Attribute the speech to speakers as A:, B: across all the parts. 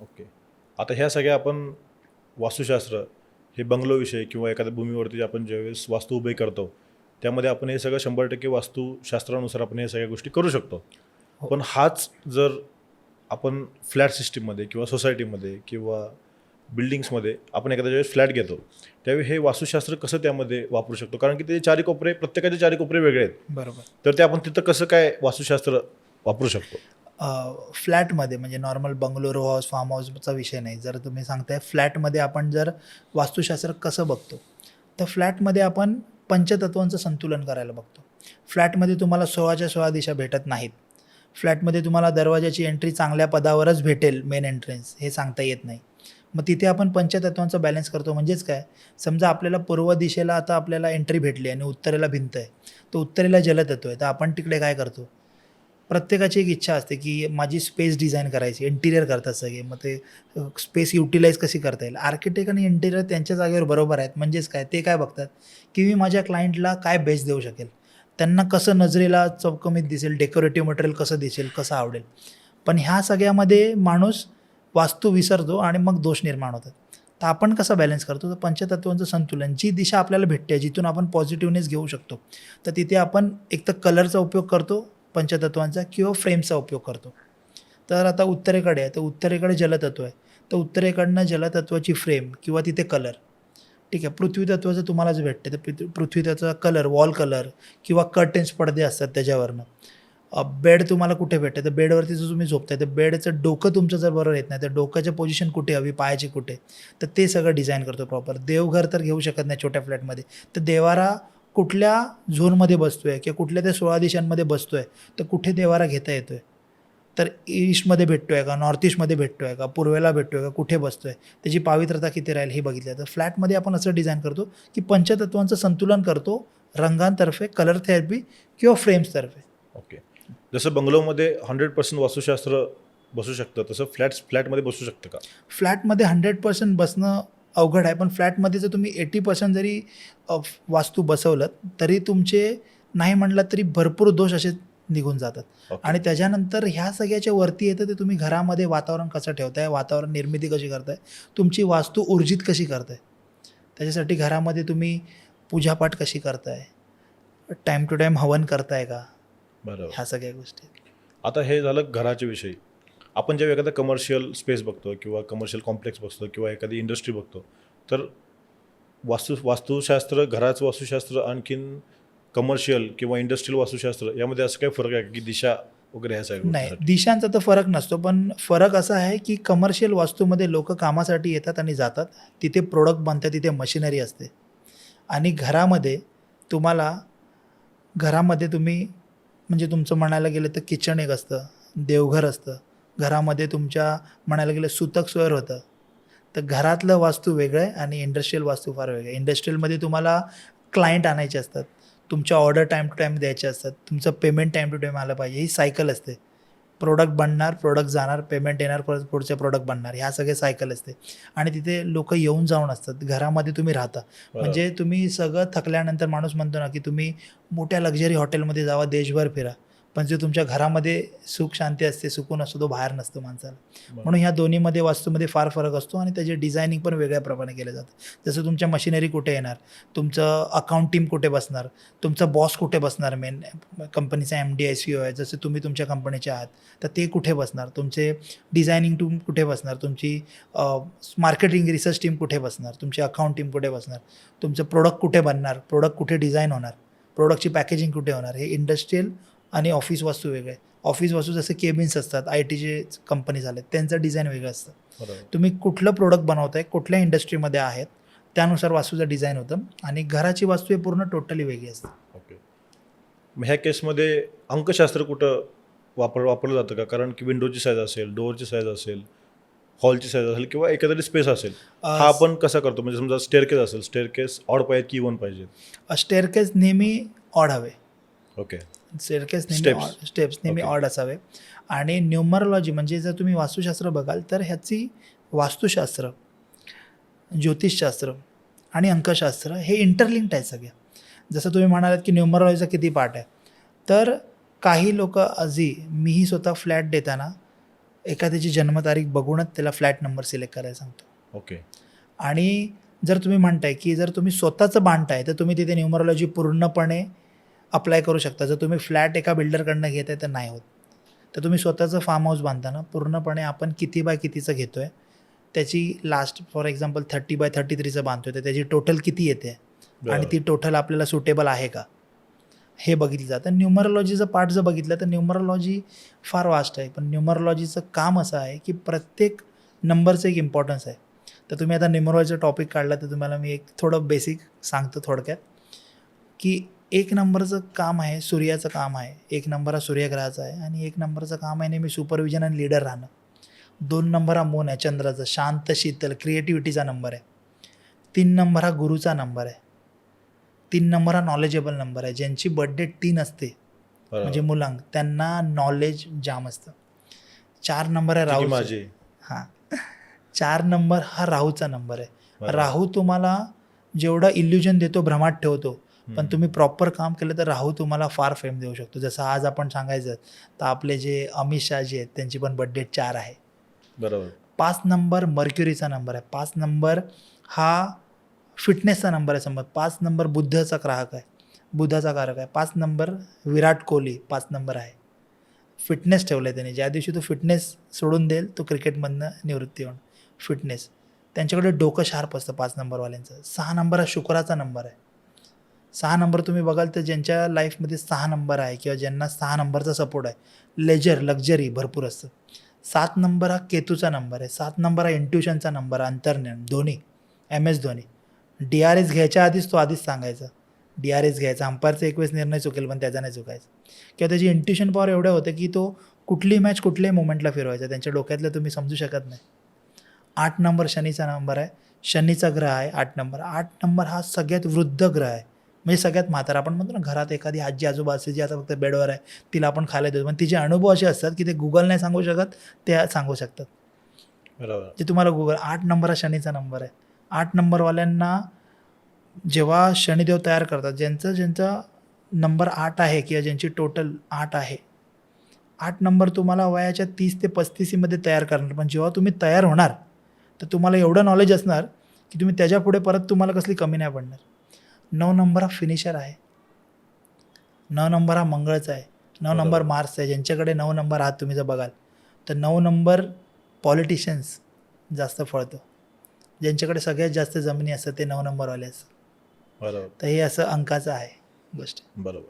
A: Okay. आता ह्या सगळ्या आपण वास्तुशास्त्र हे बंगलोविषयी किंवा एखाद्या भूमीवरती आपण ज्यावेळेस वास्तू उभे करतो त्यामध्ये आपण हे सगळं शंभर टक्के वास्तुशास्त्रानुसार आपण हे सगळ्या गोष्टी करू शकतो.
B: हो.
A: पण हाच जर आपण फ्लॅट सिस्टीममध्ये किंवा सोसायटीमध्ये किंवा बिल्डिंग्समध्ये आपण एखाद्या वेळेस फ्लॅट घेतो त्यावेळी हे वास्तुशास्त्र कसं त्यामध्ये वापरू शकतो? कारण की ते चारी कोपरे प्रत्येकाचे चारी कोपरे वेगळे आहेत.
B: बरोबर.
A: तर ते आपण तिथं कसं काय वास्तुशास्त्र वापरू शकतो?
B: फ्लॅटमध्ये म्हणजे नॉर्मल बंगलोर हाऊस फार्म हाऊसचा विषय नाही. जर तुम्ही सांगताय फ्लॅटमध्ये आपण जर वास्तुशास्त्र कसं बघतो तर फ्लॅटमध्ये आपण पंचतत्वांचं संतुलन करायला बघतो. फ्लॅटमध्ये तुम्हाला सोळाच्या सोळा दिशा भेटत नाहीत. फ्लॅटमध्ये तुम्हाला दरवाजाची एंट्री चांगल्या पदावरच भेटेल मेन एंट्रन्स हे सांगता येत नाही. मग तिथे आपण पंचतत्वांचा बॅलन्स करतो म्हणजेच काय? समजा आपल्याला पूर्व दिशेला आता आपल्याला एंट्री भेटली आणि उत्तरेला भिंत आहे तर उत्तरेला जलतत्व आहे तर आपण तिकडे काय करतो? प्रत्येकाची एक इच्छा असते की माझी स्पेस डिझाईन करायची इंटिरियर करतात सगळे. मग ते स्पेस युटिलाइज कशी करता येईल? आर्किटेक्ट आणि इंटिरियर त्यांच्या जागेवर बरोबर आहेत. म्हणजेच काय? ते काय बघतात? की मी माझ्या क्लायंटला काय बेस देऊ शकेल? त्यांना कसं नजरेला चौकमीत दिसेल? डेकोरेटिव्ह मटेरियल कसं दिसेल? कसं आवडेल? पण ह्या सगळ्यामध्ये माणूस वास्तू विसरतो आणि मग दोष निर्माण होतात. तर आपण कसं बॅलन्स करतो? तर पंचतत्वांचं संतुलन. जी दिशा आपल्याला भेटते जिथून आपण पॉझिटिव्हनेस घेऊ शकतो तर तिथे आपण एक तर कलरचा उपयोग करतो पंचतत्वांचा किंवा फ्रेमचा उपयोग करतो. तर आता उत्तरेकडे आहे तर उत्तरेकडे जलतत्व आहे. तर उत्तरेकडनं जलतत्वाची फ्रेम किंवा तिथे कलर ठीक आहे पृथ्वीतत्वाचं तुम्हालाच तुम्हाला जे भेटते तर पृथ्वी पृथ्वीतत्वाचा कलर वॉल कलर किंवा कर्टेन्स पडदे असतात त्याच्यावरनं. बेड तुम्हाला कुठे भेटते? तर बेडवरती जर तुम्ही झोपताय तर बेडचं डोकं तुमचं जर बरोबर येत नाही तर डोक्याचं पोझिशन कुठे हवी? पायाची कुठे? तर ते सगळं डिझाईन करतो प्रॉपर देवघर तर घेऊ शकत नाही छोट्या फ्लॅटमध्ये तर देवारा कुठल्या झोनमध्ये बसतोय किंवा कुठल्या त्या सोळा दिशांमध्ये बसतोय तर कुठे देवारा घेता येतोय? तर ईस्टमध्ये भेटतोय का नॉर्थ ईस्टमध्ये भेटतोय का पूर्वेला भेटतोय का कुठे बसतोय? त्याची पावित्रता किती राहील हे बघितलं. तर फ्लॅटमध्ये आपण असं डिझाईन करतो की पंचतत्वांचं संतुलन करतो रंगांतर्फे कलर थेरपी किंवा फ्रेम्सतर्फे.
A: ओके. जसं बंगलोमध्ये हंड्रेड पर्सेंट वास्तुशास्त्र बसू शकतं तसं फ्लॅट्स फ्लॅटमध्ये बसू शकतं का?
B: फ्लॅटमध्ये हंड्रेड पर्सेंट बसणं अवघड आहे. पण फ्लॅटमध्ये जर तुम्ही एटी पर्सेंट जरी वास्तू बसवलं तरी तुमचे नाही म्हणलं तरी भरपूर दोष असे निघून जातात.
A: ओके.
B: आणि त्याच्यानंतर ह्या सगळ्याच्या वरती येतं ते तुम्ही घरामध्ये वातावरण कसं ठेवताय वातावरण निर्मिती कशी करताय तुमची वास्तू ऊर्जित कशी करताय त्याच्यासाठी घरामध्ये तुम्ही पूजापाठ कशी करताय टाईम टू टाईम हवन करताय का?
A: बरोबर.
B: ह्या सगळ्या गोष्टी
A: आता हे झालं घराच्या विषयी. आपण जेव्हा एखादा कमर्शियल स्पेस बघतो किंवा कमर्शियल कॉम्प्लेक्स बघतो किंवा एखादी इंडस्ट्री बघतो तर वास्तु वास्तुशास्त्र घराचं वास्तुशास्त्र आणखीन कमर्शियल किंवा इंडस्ट्रियल वास्तुशास्त्र यामध्ये असं काय फरक आहे का दिशा वगैरे ह्या सगळ्या
B: नाही? दिशांचा तर फरक नसतो पण फरक असा आहे की कमर्शियल वास्तूमध्ये लोक कामासाठी येतात आणि जातात तिथे प्रोडक्ट बनतात तिथे मशिनरी असते आणि घरामध्ये तुम्हाला घरामध्ये तुम्ही म्हणजे तुमचं म्हणायला गेलं तर किचन एक असतं देवघर असतं घरामध्ये तुमच्या म्हणायला गेलं सुतक सोयर होतं. तर घरातलं वास्तू वेगळं आहे आणि इंडस्ट्रियल वास्तू फार वेगळं आहे. इंडस्ट्रियलमध्ये तुम्हाला क्लायंट आणायचे असतात. तुमच्या ऑर्डर टाईम टू टाईम द्यायचे असतात. तुमचं पेमेंट टाईम टू टाईम आलं पाहिजे. ही सायकल असते. प्रोडक्ट बनणार प्रोडक्ट जाणार पेमेंट येणार परत पुढचे प्रोडक्ट बनणार. ह्या सगळे सायकल असते. आणि तिथे लोक येऊन जाऊन असतात. घरामध्ये तुम्ही राहता. म्हणजे तुम्ही सगळं थकल्यानंतर माणूस म्हणतो ना की तुम्ही मोठ्या लक्झरी हॉटेलमध्ये जावा देशभर फिरा. पण जे तुमच्या घरामध्ये सुख शांती असते सुकून असतो तो बाहेर नसतो माणसाला. म्हणून ह्या दोन्हीमध्ये वास्तूमध्ये फार फरक असतो आणि त्याचे डिझायनिंग पण वेगळ्या प्रमाणे केलं जातं जसं तुमच्या मशिनरी कुठे येणार? तुमचं अकाउंट टीम कुठे बसणार? तुमचा बॉस कुठे बसणार मेन कंपनीचा M D I C O आहे. जसं तुम्ही तुमच्या कंपनीचे आहात तर ते कुठे बसणार? तुमचे डिझायनिंग टीम कुठे बसणार? तुमची मार्केटिंग रिसर्च टीम कुठे बसणार? तुमची अकाउंट टीम कुठे बसणार? तुमचं प्रोडक्ट कुठे बनणार? प्रोडक्ट कुठे डिझाईन होणार? प्रोडक्टची पॅकेजिंग कुठे होणार? हे इंडस्ट्रियल आणि ऑफिस वास्तू वेगळे. ऑफिस वास्तू जसे केबिन्स असतात आय टीचे कंपनी झाले त्यांचं डिझाईन वेगळं असतं.
A: बरोबर.
B: तुम्ही कुठलं प्रोडक्ट बनवताय कुठल्या इंडस्ट्रीमध्ये आहेत त्यानुसार वास्तूचं डिझाईन होतं आणि घराची वास्तू हे पूर्ण टोटली वेगळी असते.
A: ओके. मग ह्या केसमध्ये अंकशास्त्र कुठं वापर वापरलं जातं का? कारण की विंडोची साईज असेल डोअरची साईज असेल हॉलची साईज असेल किंवा एखादी स्पेस असेल हा आपण कसा करतो? म्हणजे समजा स्टेअरकेस असेल स्टेअरकेस ऑड पाहिजे की वन पाहिजे
B: स्टेअरकेस नेहमी ऑड हवे.
A: ओके
B: स्टेअरकेस नेहमी स्टेप्स नेहमी. ऑड असावे. आणि न्यूमरॉलॉजी म्हणजे जर तुम्ही वास्तुशास्त्र बघाल तर ह्याची वास्तुशास्त्र ज्योतिषशास्त्र आणि अंकशास्त्र हे इंटरलिंक्ड आहे सगळ्या. जसं तुम्ही म्हणालात की न्यूमरॉलॉजीचा किती पार्ट आहे. तर काही लोक आजी मीही स्वतः फ्लॅट देताना एखाद्याची जन्मतारीख बघूनच त्याला फ्लॅट नंबर सिलेक्ट करायला सांगतो.
A: ओके
B: आणि जर तुम्ही म्हणताय की जर तुम्ही स्वतःचं बांधताय तर तुम्ही तिथे न्यूमरोलॉजी पूर्णपणे अप्लाय करू शकता. जर तुम्ही फ्लॅट एका बिल्डरकडनं घेत आहे तर नाही होत. तर तुम्ही स्वतःचं फार्म हाऊस बांधताना पूर्णपणे आपण किती बाय कितीचं घेतो आहे त्याची last for example thirty by thirty थ्रीचं बांधतो तर त्याची टोटल किती येते? आणि. ती टोटल आपल्याला सुटेबल आहे का? हे बघितलं जातं. न्यूमरोलॉजीचं पार्ट जर बघितलं तर न्यूमरोलॉजी फार वास्ट आहे. पण न्यूमरोलॉजीचं काम असं आहे की प्रत्येक नंबरचं एक इम्पॉर्टन्स आहे. तर तुम्ही आता न्यूमरोलॉजीचा टॉपिक काढला तर तुम्हाला मी एक थोडं बेसिक सांगतो थोडक्यात की एक नंबरचं काम आहे सूर्याचं काम आहे. एक नंबर हा सूर्यग्रहाचा आहे आणि एक नंबरचं काम आहे नेहमी सुपरविजन आणि लीडर राहणं. दोन नंबर हा मून आहे चंद्राचा. शांत शीतल क्रिएटिव्हिटीचा नंबर आहे. तीन नंबर हा गुरुचा नंबर आहे. तीन नंबर हा नॉलेजेबल नंबर आहे. ज्यांची बर्थडे तीन असते. म्हणजे मुलांक त्यांना नॉलेज जाम असतं. चार नंबर आहे राहू
A: माझी?
B: हां. चार नंबर हा राहूचा नंबर आहे. राहू तुम्हाला जेवढा इल्युजन देतो भ्रमात ठेवतो पण. तुम्ही प्रॉपर काम केलं तर राहू तुम्हाला फार फेम देऊ शकतो. जसं आज आपण सांगायचं तर आपले जे अमित शाह जे आहेत त्यांची पण बर्थडे चार आहे.
A: बरोबर.
B: पाच नंबर मर्क्युरीचा नंबर आहे. पाच नंबर हा फिटनेसचा नंबर आहे समज. पाच नंबर बुद्धाचा ग्राहक आहे. बुद्धाचा कारक आहे. पाच नंबर विराट कोहली पाच नंबर आहे. फिटनेस ठेवलं आहे त्याने. ज्या दिवशी तो फिटनेस सोडून देईल तो क्रिकेटमधनं निवृत्ती होऊन फिटनेस त्यांच्याकडे डोकं शार्प असतं पाच नंबरवाल्यांचं. सहा नंबर हा शुक्राचा नंबर आहे. सहा नंबर तुम्ही बघाल तर ज्यांच्या लाईफमध्ये सहा नंबर आहे किंवा ज्यांना सहा नंबरचा सपोर्ट आहे लेजर लक्झरी भरपूर असतं. सात नंबर हा केतूचा नंबर आहे. सात नंबर हा इंट्युशनचा नंबर अंतर्ज्ञान Dhoni M S Dhoni D R S घ्यायच्या आधीच तो आधीच सांगायचा. डी आर एस घ्यायचा. अंपायरचा एक वेळेस निर्णय चुकेल पण त्याचा नाही चुकायचा. किंवा त्याची इंट्युशन पॉवर एवढं होतं की तो कुठली मॅच कुठल्याही मोमेंटला फिरवायचा. त्यांच्या डोक्यातलं तुम्ही समजू शकत नाही. आठ नंबर शनीचा नंबर आहे. शनीचा ग्रह आहे आठ नंबर. आठ नंबर हा सगळ्यात वृद्ध ग्रह आहे. म्हणजे सगळ्यात म्हातारा. आपण म्हणतो ना घरात एखादी आजी आजोबा असते जी आता फक्त बेडवर आहे तिला आपण खायला देतो. पण तिचे अनुभव असे असतात की ते गुगल नाही सांगू शकत ते सांगू शकतात.
A: बरोबर.
B: जे तुम्हाला गुगल आठ नंबर हा शनीचा नंबर आहे. आठ नंबरवाल्यांना जेव्हा शनिदेव तयार करतात ज्यांचं ज्यांचा नंबर आठ आहे किंवा ज्यांची टोटल आठ आहे आठ नंबर तुम्हाला वयाच्या तीस ते पस्तीसीमध्ये तयार करणार. पण जेव्हा तुम्ही तयार होणार तर तुम्हाला एवढं नॉलेज असणार की तुम्ही त्याच्या पुढे परत तुम्हाला कसली कमी नाही पडणार. नऊ नंबर हा फिनिशर आहे. नऊ नंबर हा मंगळचा आहे. नऊ. नंबर मार्स आहे. ज्यांच्याकडे नऊ नंबर आहात तुम्ही जर बघाल तर नऊ नंबर पॉलिटिशियन्स जास्त फळतो. ज्यांच्याकडे सगळ्यात जास्त जमिनी असतात ते नऊ नंबरवाले असतात.
A: बरोबर.
B: तर हे असं अंकाचं आहे गोष्ट.
A: बरोबर.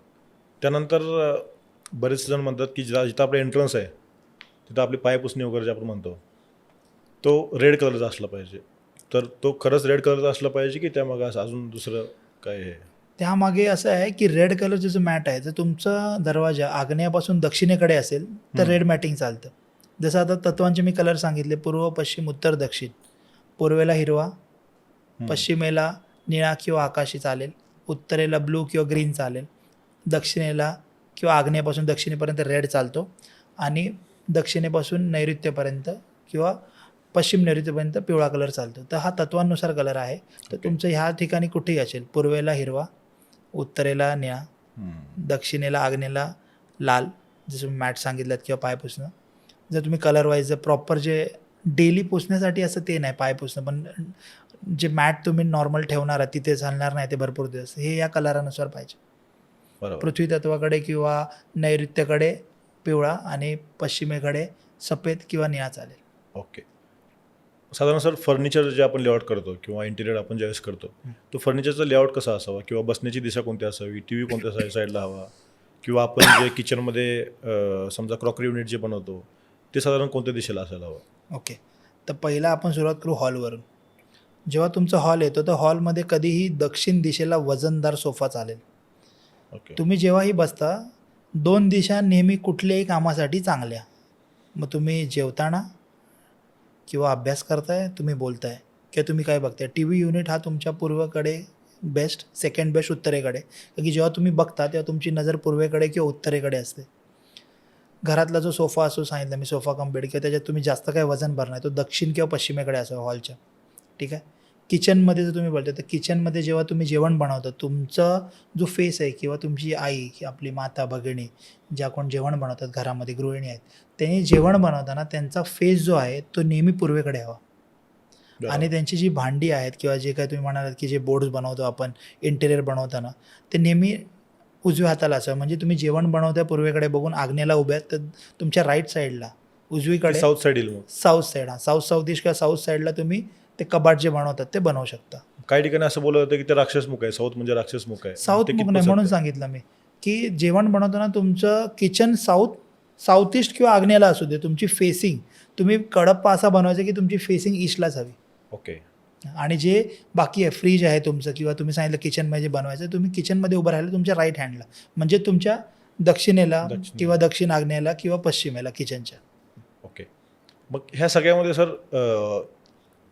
A: त्यानंतर बरेच जण म्हणतात की जिथं जिथं आपलं एंट्रन्स आहे तिथं आपली पायपुसणी वगैरे जे आपण म्हणतो तो रेड कलरचा असला पाहिजे. तर तो खरंच रेड कलरचा असला पाहिजे की त्यामागं असं अजून दुसरं काय आहे
B: त्यामागे असं आहे की रेड कलरचं जो मॅट आहे जर तुमचा दरवाजा आग्नेयापासून दक्षिणेकडे असेल तर. रेड मॅटिंग चालतं जसं आता तत्वांचे मी कलर सांगितले पूर्व पश्चिम उत्तर दक्षिण पूर्वेला हिरवा. पश्चिमेला निळा किंवा आकाशी चालेल उत्तरेला ब्लू किंवा ग्रीन चालेल दक्षिणेला किंवा आग्नेयापासून दक्षिणेपर्यंत रेड चालतो आणि दक्षिणेपासून नैऋत्यपर्यंत किंवा पश्चिम नैऋत्यपर्यंत पिवळा कलर चालतो. तर हा तत्वांनुसार कलर आहे. तर. तुमचं ह्या ठिकाणी कुठेही असेल? पूर्वेला हिरवा उत्तरेला निळा. दक्षिणेला आग्नेला लाल जसं मी मॅट सांगितलं किंवा पाय पुसणं. जर तुम्ही कलर वाईज जर प्रॉपर जे डेली पुसण्यासाठी असं ते नाही पाय पुसणं. पण जे मॅट तुम्ही नॉर्मल ठेवणार आहे तिथे चालणार नाही ते भरपूर दिवस. हे या कलरानुसार पाहिजे.
A: बरोबर.
B: पृथ्वी तत्वाकडे किंवा नैऋत्यकडे पिवळा आणि पश्चिमेकडे सफेद किंवा निळा चालेल.
A: ओके. साधारण सर फर्निचर जे आपण लेआउट करतो किंवा इंटिरियर आपण ज्यावेळेस करतो. तो फर्निचरचा लेआउट कसा असावा? किंवा बसण्याची दिशा कोणती असावी? टी व्ही कोणत्या साईड साईडला हवा? किंवा आपण जे किचनमध्ये समजा क्रॉकरी युनिट जे बनवतो ते साधारण कोणत्या दिशेला असायला हवं?
B: ओके. तर पहिला आपण सुरुवात करू हॉलवरून जेव्हा तुमचा हॉल येतो तर हॉलमध्ये कधीही दक्षिण दिशेला वजनदार सोफा चालेल.
A: ओके.
B: तुम्ही जेव्हाही बसता दोन दिशा नेहमी कुठल्याही कामासाठी चांगल्या. मग तुम्ही जेवताना किंवा अभ्यास करताय तुम्ही बोलताय. किंवा तुम्ही काय बघताय. टी व्ही युनिट हा तुमच्या पूर्वेकडे बेस्ट सेकंड बेस्ट उत्तरेकडे. कारण की जेव्हा तुम्ही बघता तेव्हा तुमची नजर पूर्वेकडे किंवा उत्तरेकडे असते. घरातला जो सोफा असो सांगितलं मी सोफा कम बेड किंवा त्याच्यात तुम्ही जास्त काय वजन भरणार तो दक्षिण किंवा पश्चिमेकडे असो हॉलच्या ठीक आहे? किचनमध्ये जर तुम्ही बोलता तर किचनमध्ये जेव्हा तुम्ही जेवण बनवता तुमचा जो फेस आहे किंवा तुमची आई की आपली माता भगिनी ज्या कोण जेवण बनवतात घरामध्ये गृहिणी आहेत त्यांनी जेवण बनवताना त्यांचा फेस जो आहे तो नेहमी पूर्वेकडे हवा. आणि त्यांची जी भांडी आहेत किंवा जे काही तुम्ही म्हणालात की जे बोर्ड्स बनवतो आपण इंटेरियर बनवताना ते नेहमी उजव्या हाताला असावं. म्हणजे तुम्ही जेवण बनवता पूर्वेकडे बघून आग्नेला उभ्या आहेत, तर तुमच्या राईट साईडला उजवीकडे
A: साऊथ साईड
B: साऊथ साईड हा साऊथ साऊथ ईस्ट किंवा साऊथ साईडला तुम्ही ते कपाट जे बनवतात ते बनवू शकता.
A: काही ठिकाणी असं बोललं जातं की ते राक्षसमुख आहे. साऊथ म्हणजे राक्षसमुख आहे.
B: साऊथ मुख नाही म्हणून? सांगितलं मी. की जेवण बनवताना तुमचं किचन साऊथ साऊथ ईस्ट किंवा आग्नेला असू दे तुमची फेसिंग तुम्ही कडप्पा असा बनवायचा की तुमची फेसिंग ईस्टलाच हवी.
A: ओके
B: आणि जे बाकी आहे फ्रीज आहे तुमचं किंवा तुम्ही सांगितलं किचनमध्ये जे बनवायचं तुम्ही किचनमध्ये उभं राहिलं तुमच्या राईट हँडला म्हणजे तुमच्या दक्षिणेला
A: दक्षिणेला.
B: किंवा दक्षिण आग्नेला किंवा पश्चिमेला किचनच्या
A: ओके मग ह्या सगळ्यामध्ये सर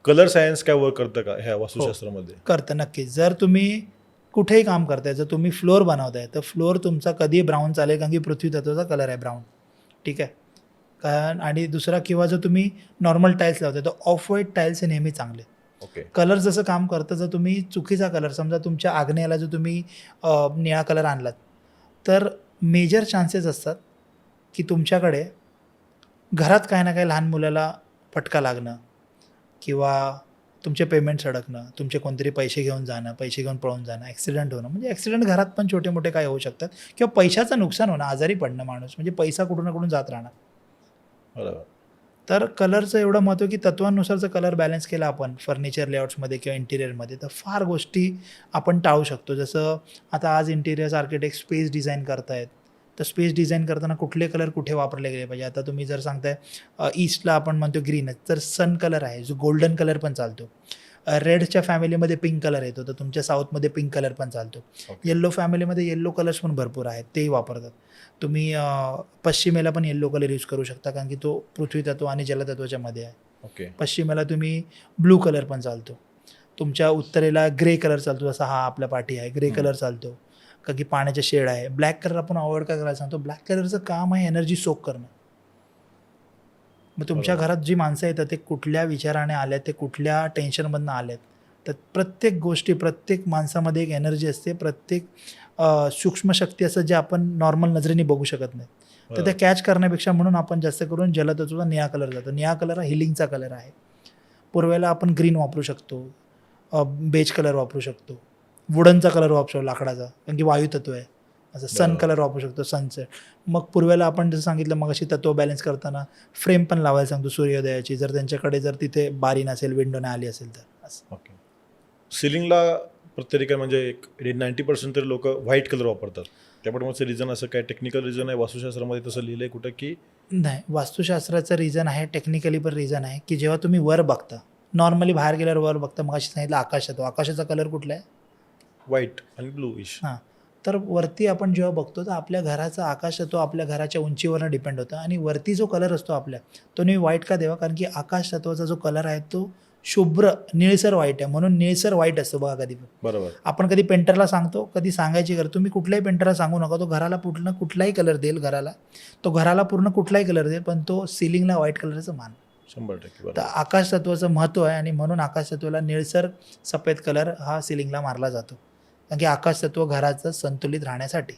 A: कलर सायन्स काय वर्क करतं का ह्या वास्तुशास्त्रामध्ये?
B: करतं नक्कीच. जर तुम्ही कुठेही काम करताय जर तुम्ही फ्लोअर बनवताय तर फ्लोअर तुमचा कधी ब्राऊन चालेल कारण की पृथ्वी तत्वाचा कलर आहे ब्राऊन ठीक आहे? कारण आणि दुसरा किंवा जर तुम्ही नॉर्मल टाईल्स लावताय तर ऑफ व्हाईट टाईल्स हे नेहमी चांगले.
A: ओके
B: कलर जसं काम करतं जर तुम्ही चुकीचा कलर समजा तुमच्या आग्नेयाला जर तुम्ही निळा कलर आणलात तर मेजर चान्सेस असतात की तुमच्याकडे घरात काही ना काही लहान मुलाला फटका लागणं किंवा तुमचे पेमेंट्स अडकणं तुमचे कोणतरी पैसे घेऊन जाणं पैसे घेऊन पळून जाणं ॲक्सिडेंट होणं म्हणजे ॲक्सिडेंट घरात पण छोटे मोठे काय होऊ शकतात किंवा पैशाचं नुकसान होणं आजारी पडणं माणूस म्हणजे पैसा कुठून ना कुठून जात राहणार.
A: बरोबर.
B: तर कलरचं एवढं महत्त्व की तत्वानुसारचं कलर बॅलन्स केला आपण फर्निचर लेआउट्समध्ये किंवा इंटिरियरमध्ये तर फार गोष्टी आपण टाळू शकतो. जसं आता आज इंटिरियर्स आर्किटेक्ट स्पेस डिझाईन करतायत. तर स्पेस डिझाईन करताना कुठले कलर कुठे वापरले गेले पाहिजे? आता तुम्ही जर सांगताय ईस्टला आपण म्हणतो ग्रीनच तर सन कलर आहे जो गोल्डन कलर पण चालतो. रेडच्या फॅमिलीमध्ये पिंक कलर येतो तर तुमच्या साऊथमध्ये पिंक कलर पण चालतो. येल्लो फॅमिलीमध्ये येल्लो कलर्स पण भरपूर आहेत तेही वापरतात. तुम्ही पश्चिमेला पण येल्लो कलर यूज करू शकता कारण की तो पृथ्वी तत्व आणि जलतत्वाच्या मध्ये आहे.
A: ओके
B: पश्चिमेला तुम्ही ब्लू कलर पण चालतो. तुमच्या उत्तरेला ग्रे कलर चालतो जसा हा आपला पाठी आहे ग्रे. कलर चालतो. का की पाण्याचे शेड आहे? ब्लॅक कलर आपण अवॉइड का करायला सांगतो ब्लॅक कलरचं काम आहे एनर्जी सोक करणं. मग तुमच्या. घरात जी माणसं येतात ते कुठल्या विचाराने आल्यात ते कुठल्या टेन्शनमधनं आल्यात? तर प्रत्येक गोष्टी प्रत्येक माणसामध्ये एक एनर्जी असते. प्रत्येक अ, सूक्ष्म शक्ती असं जे आपण नॉर्मल नजरेने बघू शकत नाही. तर ते कॅच करण्यापेक्षा म्हणून आपण जास्त करून जलतत्वाचा निळा कलर जातो. निळा कलर हा हिलिंगचा कलर आहे. पूर्वेला आपण ग्रीन वापरू शकतो. बेज कलर वापरू शकतो. वुडनचा कलर वापरू शकतो लाकडाचा. कारण की वायुतत्व आहे. असं सन. कलर वापरू शकतो सनसेट मग पूर्वेला आपण जसं सांगितलं मग अशी तत्व बॅलन्स करताना फ्रेम पण लावायला सांगतो सूर्योदयाची. जर त्यांच्याकडे जर तिथे बारी नसेल विंडो नाही आली असेल तर. असं.
A: ओके सिलिंगला प्रत्येक म्हणजे एक नाईन्टी पर्सेंट तरी लोक व्हाईट कलर वापरतात. त्यामुळे रिझन असं काय टेक्निकल रिझन आहे? वास्तुशास्त्रामध्ये तसं लिहिलंय कुठं की?
B: नाही. वास्तुशास्त्राचं रिझन आहे टेक्निकली पण रिझन आहे की जेव्हा तुम्ही वर बघता नॉर्मली बाहेर गेल्यावर वर बघता मग अशी सांगितलं आकाश येतो आकाशाचा कलर कुठला आहे?
A: व्हाईट आणि ब्लू इश
B: हां. तर वरती आपण जेव्हा बघतो तर आपल्या घराचा आकाश तो आपल्या घराच्या उंचीवरनं डिपेंड होतं. आणि वरती जो कलर असतो आपल्या तो नेहमी व्हाईट का देवा? कारण की आकाश तत्वाचा जो कलर आहे तो शुभ्र निळसर व्हाईट आहे. म्हणून निळसर व्हाईट असतो बघा कधी
A: बरोबर.
B: आपण कधी पेंटरला सांगतो कधी सांगायची गरज तुम्ही कुठल्याही पेंटरला सांगू नका. तो घराला पूर्ण कुठलाही कलर देईल घराला. तो घराला पूर्ण कुठलाही कलर देईल पण तो सिलिंगला व्हाईट कलरचं मान
A: शंभर टक्के
B: तर आकाश तत्वाचं महत्त्व आहे आणि म्हणून आकाश तत्वाला निळसर सफेद कलर हा सिलिंगला मारला जातो. कारण की आकाशतत्व घराचं संतुलित राहण्यासाठी.